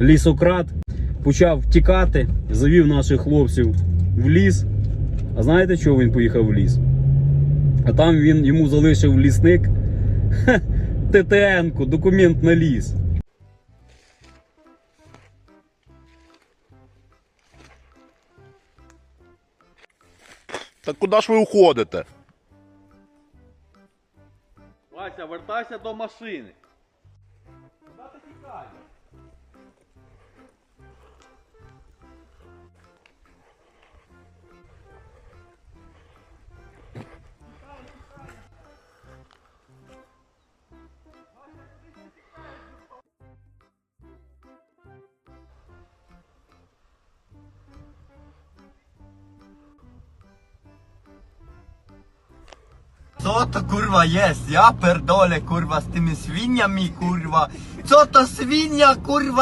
лісократ, почав тікати, завів наших хлопців в ліс. А знаєте, чого він поїхав в ліс? А там він йому залишив лісник ТТН-ку, документ на ліс. Так куди ж ви уходите? Вася, вертайся до машини. Куди ти тікаєш? Co to kurwa jest? Ja perdolę kurwa z tymi świniami kurwa. Co to świnia kurwa